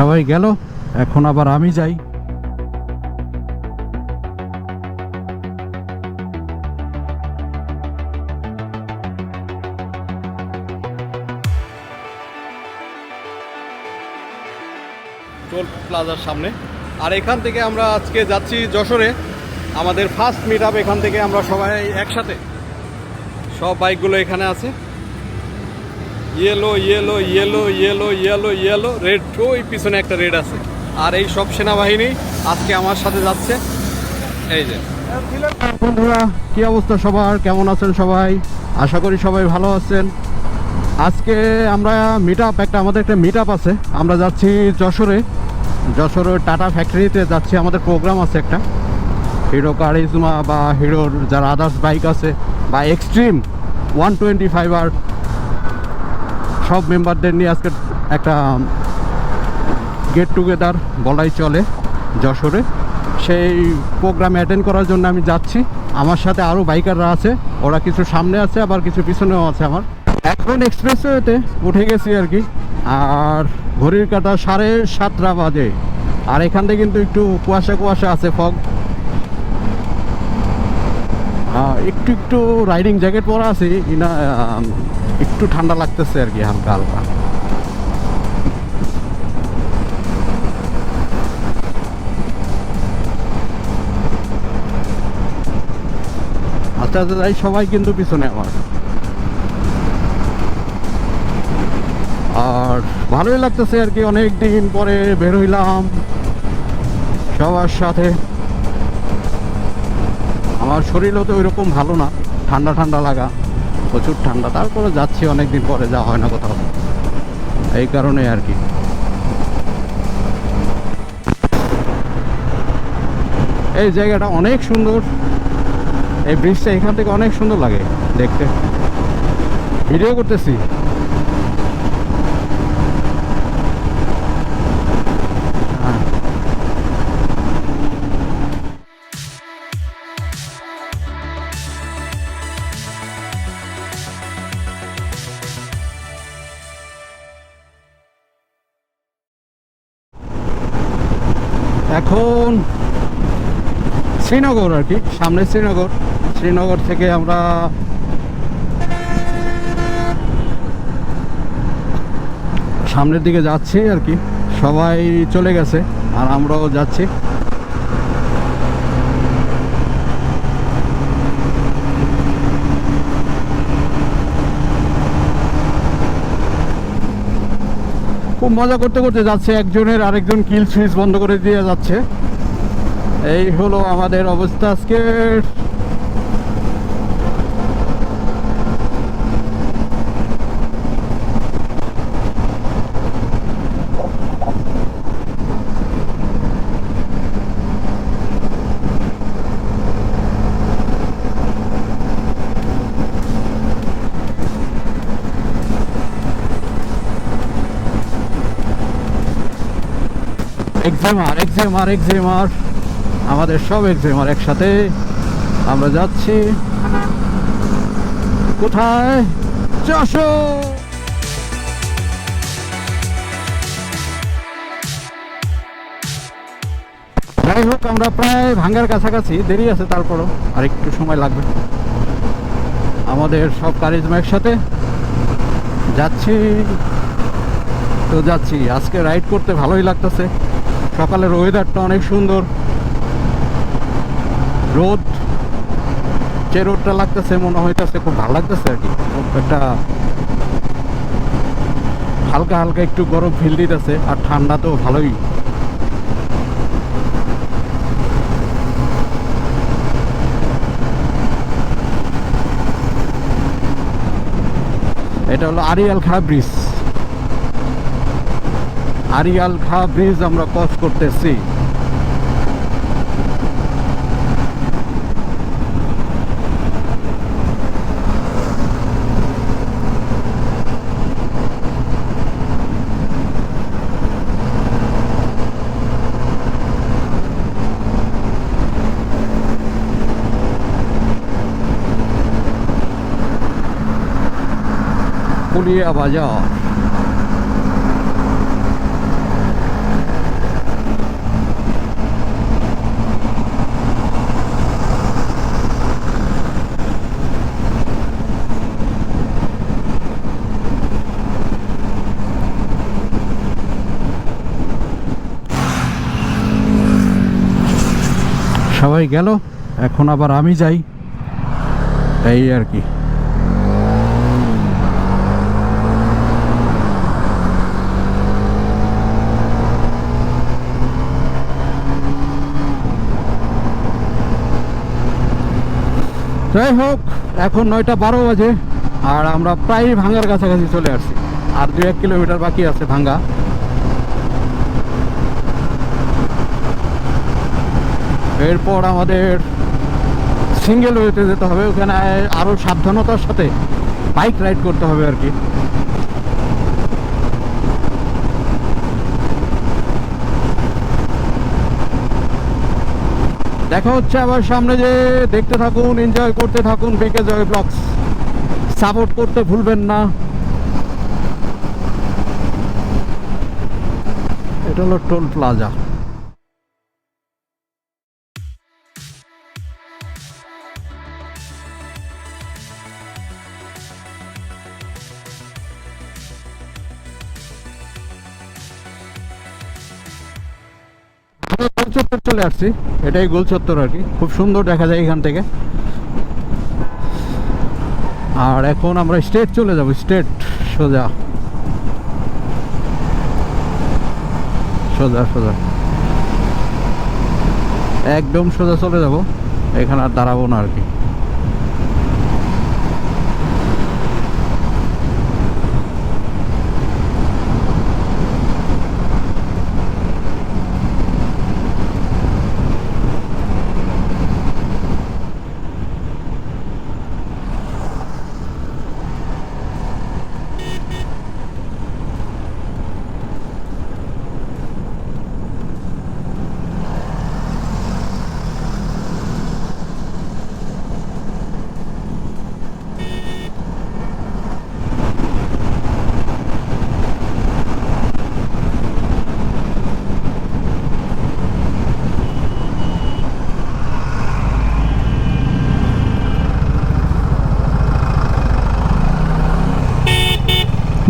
সবাই গেল, এখন আবার আমি যাই। টোল প্লাজার সামনে। আর এখান থেকে আমরা আজকে যাচ্ছি যশোরে। আমাদের ফার্স্ট মিট আপ এখান থেকে আমরা সবাই একসাথে। সব বাইকগুলো এখানে আছে। Yellow yellow yellow yellow yellow yellow red ওই পিছনে একটা রেড আছে। আর এই সব সেনাবাহিনী আজকে আমার সাথে যাচ্ছে। এই যে। বন্ধুরা, কি অবস্থা সবার? কেমন আছেন সবাই? আশা করি সবাই ভালো আছেন। আজকে আমরা মিট একটা, আমাদের একটা মিট আছে। আমরা যাচ্ছি যশোরে। যশোরের টাটা ফ্যাক্টরিতে যাচ্ছি। আমাদের প্রোগ্রাম আছে একটা। হিরো কারিজমা বা হিরোর যারা আদার্স বাইক আছে বা এক্সট্রিম ওয়ান টোয়েন্টি ফাইভ আর সব মেম্বারদের নিয়ে আজকে একটা গেট টুগেদার বলাই চলে যশোরে। সেই প্রোগ্রামে অ্যাটেন্ড করার জন্য আমি যাচ্ছি। আমার সাথে আরও বাইকাররা আছে, ওরা কিছু সামনে আছে, আবার কিছু পিছনেও আছে আমার। এখন এক্সপ্রেসওয়েতে উঠে গেছি আর কি। আর ঘড়ির কাটা সাড়ে সাতটা বাজে। আর এখান থেকে কিন্তু একটু কুয়াশা কুয়াশা আছে ফগ একটু একটু রাইডিং জ্যাকেট পরা আছে আম, একটু ঠান্ডা লাগতেছে আর কি হালকা হালকা। আস্তে আস্তে যাই সবাই কিন্তু পিছনে আমার। আর ভালোই লাগতেছে আর কি অনেক দিন পরে বের হইলাম। সবার সাথে। আমার শরীরও তো ওইরকম ভালো না, ঠান্ডা ঠান্ডা লাগা, প্রচুর ঠান্ডা। তারপরে যাচ্ছি অনেক দিন পরে যাওয়া হয় না কোথাও। এই কারণে আর কি। এই জায়গাটা অনেক সুন্দর। এই ব্রিজটা এখান থেকে অনেক সুন্দর লাগে দেখতে। ভিডিও করতেছি। এখন শ্রীনগর আর কি, সামনে শ্রীনগর। শ্রীনগর থেকে আমরা সামনের দিকে যাচ্ছি আর কি। সবাই চলে গেছে, আর আমরাও যাচ্ছি। খুব মজা করতে করতে যাচ্ছে, একজনের আরেকজন কিল সুইচ বন্ধ করে দিয়ে যাচ্ছে। এই হলো আমাদের অবস্থা আজকে এক্সেমার এক্সেমার এক্সেমার আমাদের সব এক্সেমার একসাথে। আমরা যাচ্ছি। কোথায়? চাষো! যাই হোক, আমরা প্রায় ভাঙ্গার কাছাকাছি। দেরি আছে, তারপরও আর একটু সময় লাগবে। আমাদের সব কারিজমা একসাথে। যাচ্ছি। তো যাচ্ছি। আজকে রাইড করতে ভালোই লাগতেছে। সকালের ওয়েদারটা অনেক সুন্দর। রোদ, যে রোদটা লাগতেছে মনে হইতেছে খুব ভালো লাগতেছে আর কি। একটা হালকা হালকা একটু গরম ফিল দিতেছে, আর ঠান্ডা তো ভালোই। এটা হলো আরিয়াল খা ব্রিজ আরিয়াল খা ব্রিজ আমরা ক্রস করতেছি। পুলিয়া বাজার। সবাই গেল, এখন আবার আমি যাই। এই আর কি। যাই হোক, এখন নয়টা বারো বাজে, আর আমরা প্রায় ভাঙ্গার কাছাকাছি চলে আসছি। আর দু এক কিলোমিটার বাকি আছে ভাঙ্গা। এরপর আমাদের সিঙ্গেল ওয়েতে যেতে হবে, ওখানে আরও সাবধানতার সাথে বাইক রাইড করতে হবে আর কি। দেখা হচ্ছে আবার সামনে যে দেখতে থাকুন এনজয় করতে থাকুন বেঁকে জয় ব্লগস সাপোর্ট করতে ভুলবেন না। এটা হলো টোল প্লাজা। চত্বর চলে আসছি। এটাই গোল চত্বর আর কি। খুব সুন্দর দেখা যায় এখান থেকে। আর এখন আমরা স্টেট চলে যাব, স্টেট। সোজা। সোজা সোজা। একদম সোজা চলে যাব। এখানে আর দাঁড়াবো না আর কি।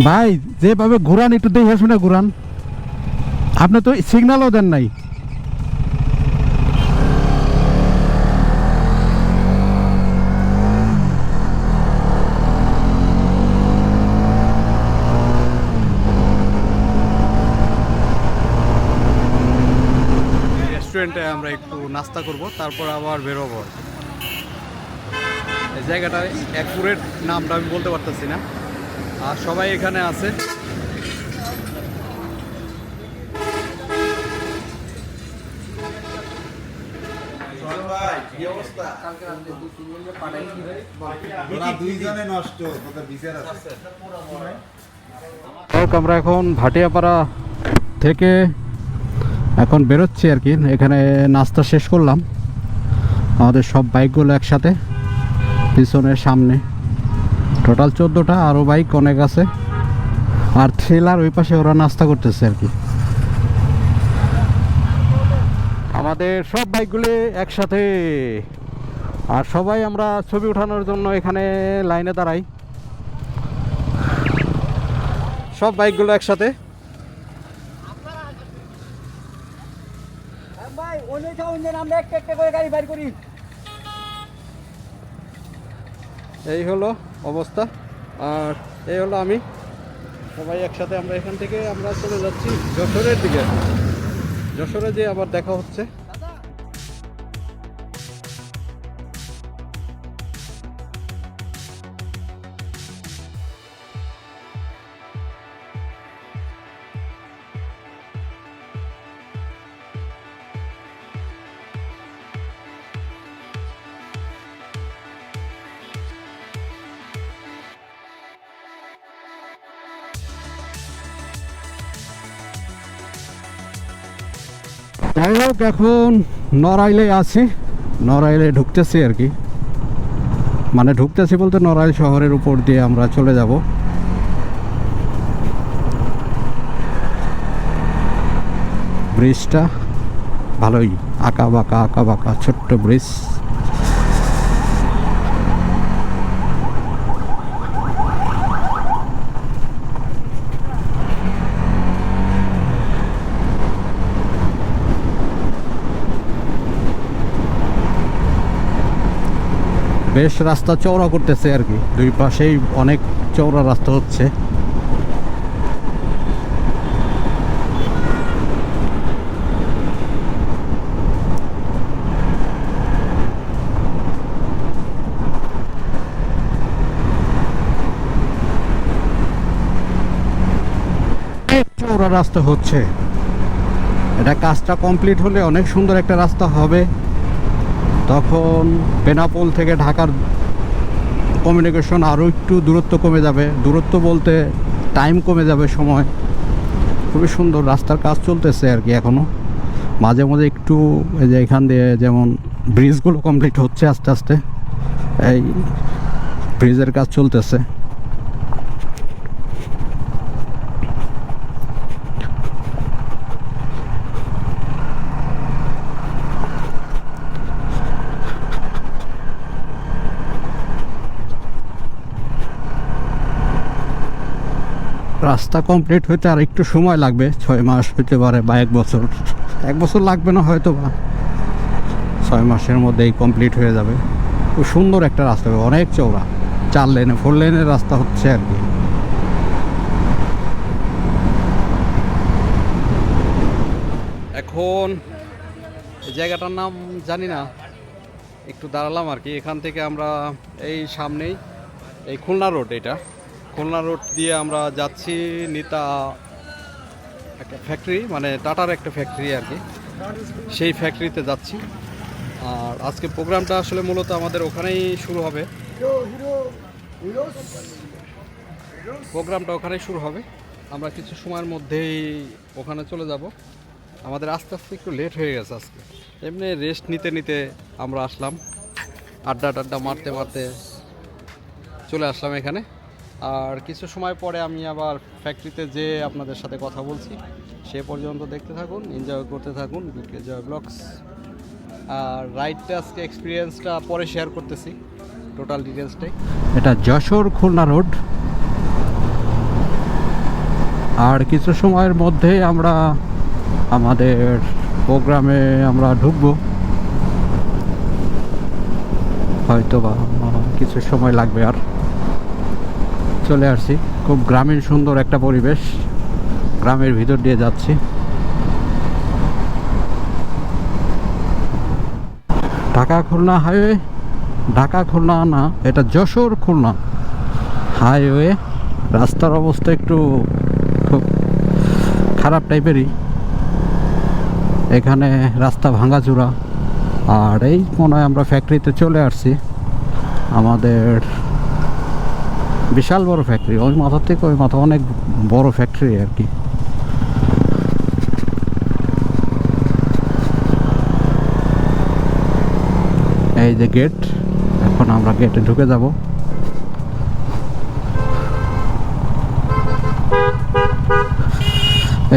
ভাই, যেভাবে ঘুরান, একটু দেখে শুনে ঘুরান। আপনি তো সিগন্যালও দেন নাই। রেস্টুরেন্টে আমরা একটু নাস্তা করব, তারপর আবার বেরোবো। জায়গাটা অ্যাকুরেট নামটা আমি বলতে পারতেছি না। আর সবাই এখানে আছে। আমরা এখন ভাটিয়াপাড়া থেকে এখন বেরোচ্ছি আর কি। এখানে নাস্তা শেষ করলাম। আমাদের সব বাইকগুলো একসাথে পিছনের সামনে। টোটাল চোদ্দোটা আরও বাইক অনেক আছে। আর থ্রিলার ওই পাশে ওরা নাস্তা করতেছে আর কি। আমাদের সব বাইকগুলি একসাথে। আর সবাই আমরা ছবি ওঠানোর জন্য এখানে লাইনে দাঁড়াই। সব বাইকগুলো একসাথে। এই হলো অবস্থা। আর এই হলো আমি। সবাই একসাথে আমরা এখান থেকে আমরা চলে যাচ্ছি যশোরের দিকে। যশোরে যে আবার দেখা হচ্ছে। যাই হোক, এখন নড়াইলে আছি। নড়াইলে ঢুকতেছি আর কি। মানে ঢুকতেছি বলতে নড়াইল শহরের উপর দিয়ে আমরা চলে যাব। ব্রিজটা ভালোই আঁকা বাঁকা আঁকা বাঁকা, ছোট্ট ব্রিজ। বেশ রাস্তা চওড়া করতেছে আর কি। দুই পাশেই অনেক চওড়া রাস্তা হচ্ছে। চওড়া রাস্তা হচ্ছে। এটা কাজটা কমপ্লিট হলে অনেক সুন্দর একটা রাস্তা হবে। তখন বেনাপোল থেকে ঢাকার কমিউনিকেশন আরও একটু দূরত্ব কমে যাবে। দূরত্ব বলতে টাইম কমে যাবে সময়। খুবই সুন্দর রাস্তার কাজ চলতেছে আর কি এখনও মাঝে মাঝে একটু এই যে এখান দিয়ে যেমন ব্রিজগুলো কমপ্লিট হচ্ছে আস্তে আস্তে, এই ব্রিজের কাজ চলতেছে। রাস্তা কমপ্লিট হইতে আর একটু সময় লাগবে, ছয় মাস হইতে পারে বা এক বছর। এক বছর লাগবে না হয়তো বা। ছয় মাসের মধ্যেই কমপ্লিট হয়ে যাবে। খুব সুন্দর একটা রাস্তা হবে, অনেক চওড়া। চার লেনে ফোর লেনের রাস্তা হচ্ছে আর কি। এখন জায়গাটার নাম জানি না। একটু দাঁড়ালাম আর কি। এখান থেকে আমরা এই সামনেই, এই খুলনা রোড এটা। খুলনা রোড দিয়ে আমরা যাচ্ছি নিতা একটা ফ্যাক্টরি মানে টাটার একটা ফ্যাক্টরি আর কি। সেই ফ্যাক্টরিতে যাচ্ছি। আর আজকে প্রোগ্রামটা আসলে মূলত আমাদের ওখানেই শুরু হবে। প্রোগ্রামটা ওখানেই শুরু হবে। আমরা কিছু সময়ের মধ্যেই ওখানে চলে যাব। আমাদের আস্তে আস্তে একটু লেট হয়ে গেছে আজকে। এমনি রেস্ট নিতে নিতে আমরা আসলাম। আড্ডা টাড্ডা মারতে মারতে চলে আসলাম এখানে। আর কিছু সময় পরে আমি আবার ফ্যাক্টরিতে যে আপনাদের সাথে কথা বলছি। সে পর্যন্ত দেখতে থাকুন এনজয় করতে থাকুন বিকে জয় ব্লগস। আর রাইডটা আজকে এক্সপিরিয়েন্সটা পরে শেয়ার করতেছি টোটাল ডিটেলসটাই এটা যশোর খুলনা রোড আর কিছু সময়ের মধ্যে আমরা আমাদের প্রোগ্রামে আমরা ঢুকবো। হয়তো বা কিছু সময় লাগবে আর। চলে আসছি। খুব গ্রামীণ সুন্দর একটা পরিবেশ। গ্রামের ভিতর দিয়ে যাচ্ছি। ঢাকা খুলনা হাইওয়ে। ঢাকা খুলনা না, এটা যশোর খুলনা হাইওয়ে। রাস্তার অবস্থা একটু খুব খারাপ টাইপেরই। এখানে রাস্তা ভাঙাচুরা। আর এই মনে আমরা ফ্যাক্টরিতে চলে আসছি। আমাদের বিশাল বড় ফ্যাক্টরি ওই মাথা থেকে ওই মাথা অনেক বড় ফ্যাক্টরি আর কি। এই যে গেট এখন আমরা গেটে ঢুকে যাব।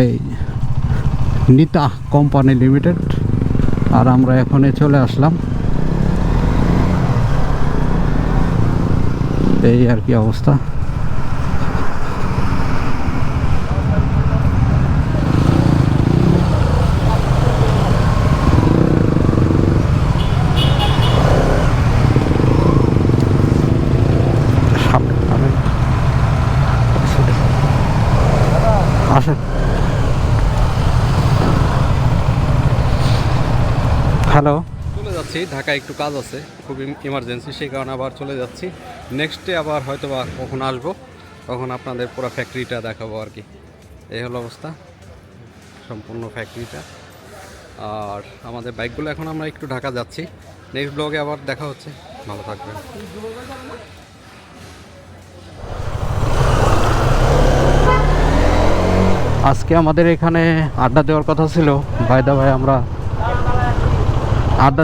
এই নিতা কোম্পানি লিমিটেড, আর আমরা এখনই চলে আসলাম। এই আর কি অবস্থা সামনে সামনে। আসেন হ্যালো চলে যাচ্ছি ঢাকায় একটু কাজ আছে খুবই ইমার্জেন্সি সেই কারণে আবার চলে যাচ্ছি। নেক্সটে আবার হয়তো বা কখন আসব, তখন আপনাদের পুরো ফ্যাক্টরিটা দেখাবো আর কি। এই হলো অবস্থা, সম্পূর্ণ ফ্যাক্টরিটা আর আমাদের বাইকগুলো এখন আমরা একটু ঢাকা যাচ্ছি। নেক্সট ব্লগে আবার দেখা হচ্ছে। ভালো থাকবেন। আজকে আমাদের এখানে আড্ডা দেওয়ার কথা ছিল। ভাইদা ভাই, আমরা আড্ডা